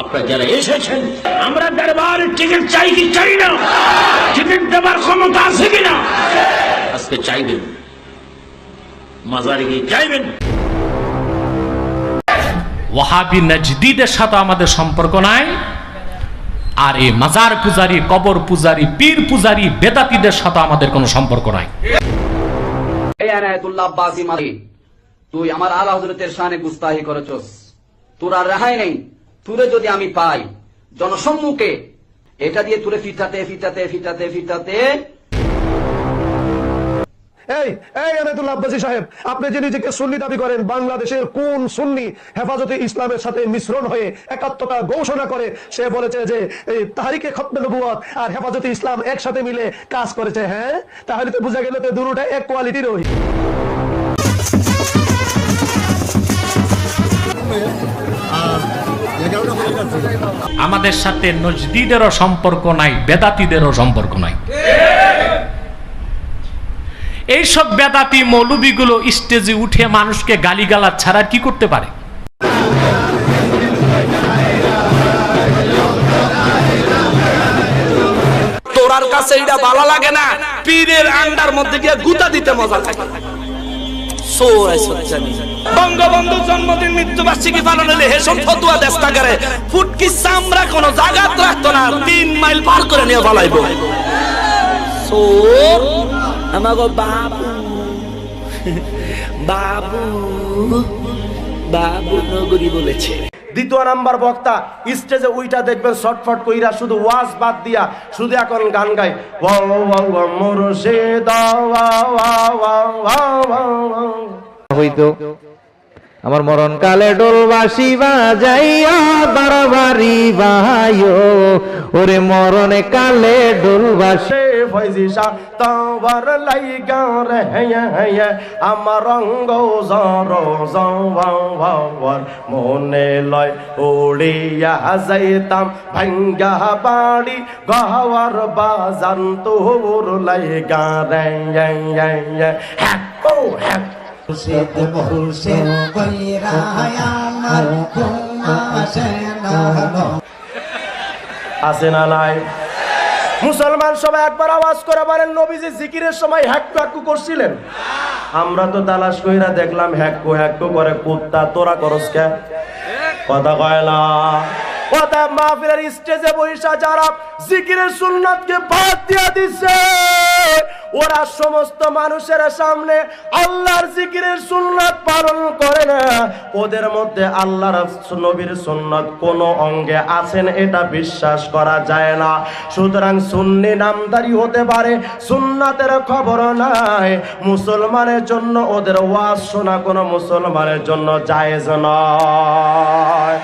আপনারা যারা এসেছেন আমরা দরবার টিকিট চাই কি চাই না? টিকিট দেবার ক্ষমতা আছে কিনা আজকে চাইবেন। মাজারে গিয়ে চাইবেন। ওয়াহাবি নজদিদের সাথে আমাদের সম্পর্ক নাই। আর এই মাজার পূজারি কবর পূজারি পীর পূজারি বেদাতিদের সাথে আমাদের কোনো সম্পর্ক নাই। এই আনায়তুল্লাহ আব্বাসি মালি তুই আমার আলা হজরতের শানে গুস্তাহি করেছস। তোর আর রেহাই নেই। তুরে যদি আমি পাই জনসম্মুখে এটা দিয়ে তুলে ফিটাতে ফিটাতে ফিটাতে ফিটাতে। এই এই আনাতুল্লাহ আব্বাসী সাহেব আপনি যে নিজেকে সুন্নি দাবি করেন বাংলাদেশের কোন সুন্নি হেফাজতে ইসলামের সাথে মিশ্রণ হয়ে একাত্মতা ঘোষণা করে সে বলেছে যে এই তাহারিকে খতমে নবুয়ত আর হেফাজতে ইসলাম একসাথে মিলে কাজ করেছে হ্যাঁ? তাহলে তো বোঝা গেল তো দুটোটা এক কোয়ালিটির ওই। আমাদের সাথে নজদিদেরও সম্পর্ক নাই, বেদাতিদেরও সম্পর্ক নাই। এইসব বেদাতি মৌলবীগুলো স্টেজে উঠে মানুষকে গালিগালাজ ছাড়া কি করতে পারে? তোরার কাছে এটা ভালো লাগে না। পীরের আন্ডার মধ্যে গিয়ে গুতা দিতে মজা লাগে। বঙ্গবন্ধু জন্মদিন মৃত্যুবার্ষিকী পালন হলে ফতুয়া দেশটা করে ফুটকি চামড়া কোনো জাগাত রাখতো না তিন মাইল পার করে নিয়ে পালাইব। সোর? আমাগো বাবু। বাবু। বাবু নগরী বলেছে। দ্বিতীয় নাম্বার বক্তা, স্টেজে উইটা দেখবেন শর্টফট কইরা শুধু ওয়াজ বাদ দিয়া শুধু এখন গান গায়। হইতো আমার মরণ কালে ডোলবাসি বাজাইয়া বারবারি বাহাইও। ওরে মরণে কালে ডোলবাসি সে ফয়জি শাহ তোমার লাইগা রে আমার রঙ্গ জর জওয়ার মনে লয় উড়িয়া যাইতাম, ভাঙ্গা বাড়ি গহওয়ার বাজান তোর লাইগা রে হ্যাঁ হ্যাঁ আমার আছে না নাই মুসলমান সবাই একবার আওয়াজ করে বলেন নবীজি জিকিরের সময় হ্যাক্কু হ্যাক্কু করছিলেন। আমরা তো তালাশ কইরা দেখলাম হ্যাক্কু হ্যাক্কু করে কুত্তা তোরা করস কে? কথা কয় না। কথা মাহফিলের স্টেজে বৈশা যারা জিকিরের সুন্নাতকে বাদ দিয়া দিছে। ওরা সমস্ত মানুষের সামনে আল্লাহর জিকিরের সুন্নাত পালন করে না। ওদের মধ্যে আল্লাহর নবীর সুন্নাত কোন অঙ্গে আছেন, এটা বিশ্বাস করা যায় না। সুতরাং সুন্নি নামদারি হতে পারে, সুন্নাতের খবর নাই। মুসলমানের জন্য ওদের ওয়াজ শোনা কোনো মুসলমানের জন্য জায়েজ নয়।